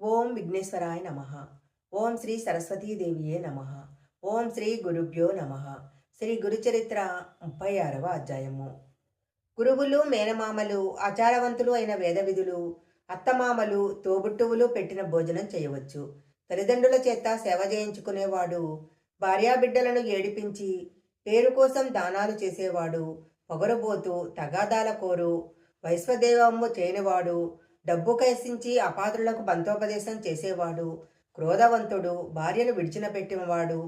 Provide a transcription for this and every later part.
ఓం విఘ్నేశ్వరాయ నమ. ఓం శ్రీ సరస్వతీదేవియే నమ. ఓం శ్రీ గురుభ్యో నమ. శ్రీ గురుచరిత్ర ముప్పై ఆరవ అధ్యాయము. గురువులు మేనమామలు ఆచారవంతులు అయిన వేదవిధులు అత్తమామలు తోబుట్టువులు పెట్టిన భోజనం చేయవచ్చు. తల్లిదండ్రుల చేత సేవ చేయించుకునేవాడు భార్యాబిడ్డలను ఏడిపించి పేరు కోసం దానాలు చేసేవాడు పొగరుబోతు తగాదాల కోరు వైశ్వదేవమ్మ చేయనివాడు డబ్బు కైసించి అపాత్రులకు బంతోపదేశం చేసేవాడు క్రోధవంతుడు భార్యను విడిచినపెట్టినవాడు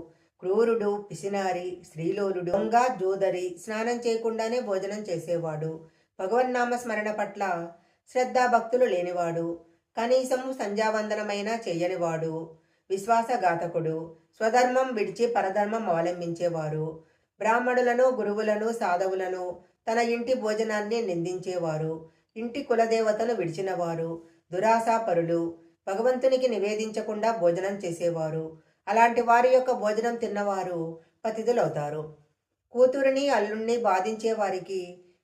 క్రూరుడు పిసినారి స్త్రీలోలుడు దొంగ జోదరి స్నానం చేయకుండానే భోజనం చేసేవాడు. భగవన్నామ స్మరణ పట్ల శ్రద్ధాభక్తులు లేనివాడు కనీసము సంధ్యావందనమైనా చేయనివాడు విశ్వాసఘాతకుడు స్వధర్మం విడిచి పరధర్మం అవలంబించేవారు బ్రాహ్మణులను గురువులను సాధవులను తన ఇంటి భోజనాన్ని నిందించేవారు ఇంటి కులదేవతలు విడిచినవారు దురాశాపరులు భగవంతునికి నివేదించకుండా భోజనం చేసేవారు. అలాంటి వారి యొక్క భోజనం తిన్నవారు పతిథులవుతారు కూతురిని అల్లుణ్ణి బాధించే వారికి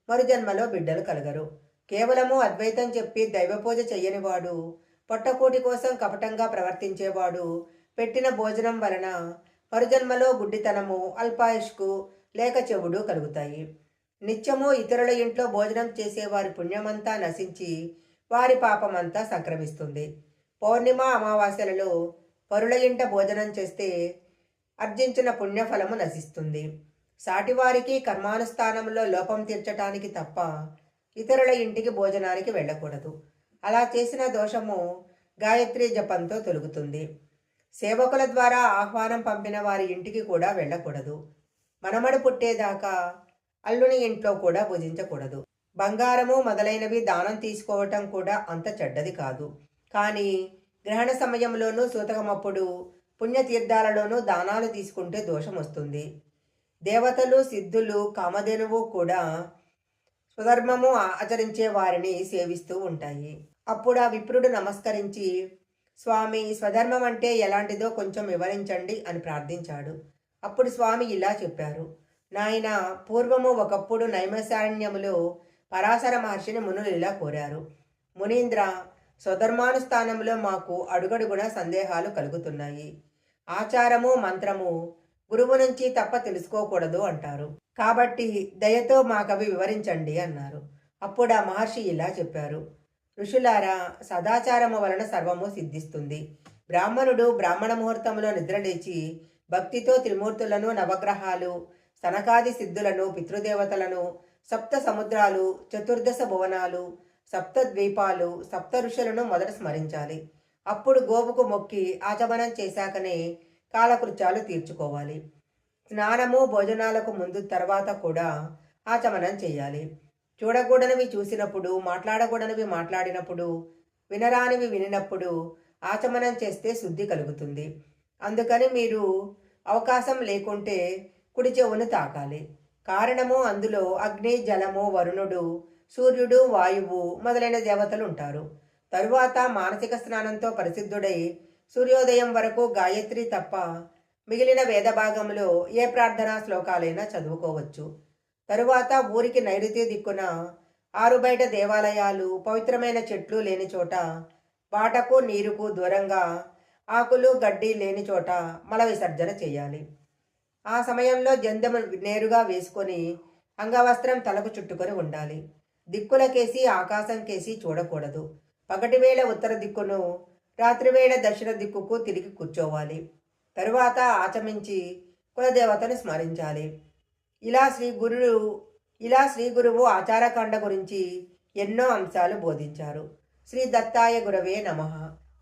మరుజన్మలో బిడ్డలు కలగరు. కేవలము అద్వైతం చెప్పి దైవపూజ చెయ్యనివాడు పొట్టకూటి కోసం కపటంగా ప్రవర్తించేవాడు పెట్టిన భోజనం వలన మరుజన్మలో గుడ్డితనము అల్పాయుష్కు లేక చెవుడు కలుగుతాయి. నిత్యము ఇతరుల ఇంట్లో భోజనం చేసే వారి పుణ్యమంతా నశించి వారి పాపమంతా సంక్రమిస్తుంది. పౌర్ణిమ అమావాస్యలలో పరుల ఇంట భోజనం చేస్తే అర్జించిన పుణ్యఫలము నశిస్తుంది. సాటివారికి కర్మానుష్ఠానంలో లోపం తీర్చటానికి తప్ప ఇతరుల ఇంటికి భోజనానికి వెళ్ళకూడదు. అలా చేసిన దోషము గాయత్రి జపంతో తొలుగుతుంది. సేవకుల ద్వారా ఆహ్వానం పంపిన వారి ఇంటికి కూడా వెళ్ళకూడదు. మనమడు పుట్టేదాకా అల్లుని ఇంట్లో కూడా భుజించకూడదు. బంగారము మొదలైనవి దానం తీసుకోవటం కూడా అంత చెడ్డది కాదు. కానీ గ్రహణ సమయంలోనూ సూతకమప్పుడు పుణ్యతీర్థాలలోనూ దానాలు తీసుకుంటే దోషం వస్తుంది. దేవతలు సిద్ధులు కామధేనువు కూడా స్వధర్మము ఆచరించే వారిని సేవిస్తూ ఉంటాయి. అప్పుడు ఆ విప్రుడు నమస్కరించి స్వామి స్వధర్మం అంటే ఎలాంటిదో కొంచెం వివరించండి అని ప్రార్థించాడు. అప్పుడు స్వామి ఇలా చెప్పారు. నాయన పూర్వము ఒకప్పుడు నైమశారణ్యములో పరాశర మహర్షిని మునులు ఇలా కోరారు. మునీంద్ర స్వధర్మానుష్ఠానంలో మాకు అడుగడుగున సందేహాలు కలుగుతున్నాయి. ఆచారము మంత్రము గురువు నుంచి తప్ప తెలుసుకోకూడదు అంటారు. కాబట్టి దయతో మాకవి వివరించండి అన్నారు. అప్పుడు ఆ మహర్షి ఇలా చెప్పారు. ఋషులారా సదాచారము వలన సర్వము సిద్ధిస్తుంది. బ్రాహ్మణుడు బ్రాహ్మణ ముహూర్తంలో నిద్రలేచి భక్తితో త్రిమూర్తులను నవగ్రహాలు సనకాది సిద్ధులను పితృదేవతలను సప్త సముద్రాలు చతుర్దశ భువనాలు సప్త ద్వీపాలు సప్త ఋషులను మొదట స్మరించాలి. అప్పుడు గోవుకు మొక్కి ఆచమనం చేశాకనే కాలకృత్యాలు తీర్చుకోవాలి. స్నానము భోజనాలకు ముందు తర్వాత కూడా ఆచమనం చేయాలి. చూడకూడనివి చూసినప్పుడు మాట్లాడకూడనివి మాట్లాడినప్పుడు వినరానివి వినినప్పుడు ఆచమనం చేస్తే శుద్ధి కలుగుతుంది. అందుకని మీరు అవకాశం లేకుంటే కుడి చెవును తాకాలి. కారణము అందులో అగ్ని జలము వరుణుడు సూర్యుడు వాయువు మొదలైన దేవతలు ఉంటారు. తరువాత మానసిక స్నానంతో ప్రసిద్ధుడై సూర్యోదయం వరకు గాయత్రి తప్ప మిగిలిన వేద భాగంలో ఏ ప్రార్థనా శ్లోకాలైనా చదువుకోవచ్చు. తరువాత ఊరికి నైరుతి దిక్కున ఆరు బయట దేవాలయాలు పవిత్రమైన చెట్లు లేని చోట బాటకు నీరుకు దూరంగా ఆకులు గడ్డి లేని చోట మల విసర్జన చేయాలి. ఆ సమయంలో జందెము నేరుగా వేసుకొని అంగవస్త్రం తలకు చుట్టుకొని ఉండాలి. దిక్కులకేసి ఆకాశం కేసి చూడకూడదు. పగటివేళ ఉత్తర దిక్కును రాత్రివేళ దక్షిణ దిక్కుకు తిరిగి కూర్చోవాలి. తరువాత ఆచమించి కులదేవతను స్మరించాలి. ఇలా శ్రీ గురువు ఇలా శ్రీ గురువు ఆచారకాండ గురించి ఎన్నో అంశాలు బోధించారు. శ్రీ దత్తాయ గురవే నమ.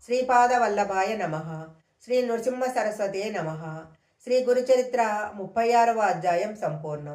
శ్రీపాద వల్లభాయ నమ. శ్రీ నృసింహ సరస్వతే నమ. శ్రీ గురుచరిత్ర ముప్పై ఆరవ అధ్యాయం సంపూర్ణం.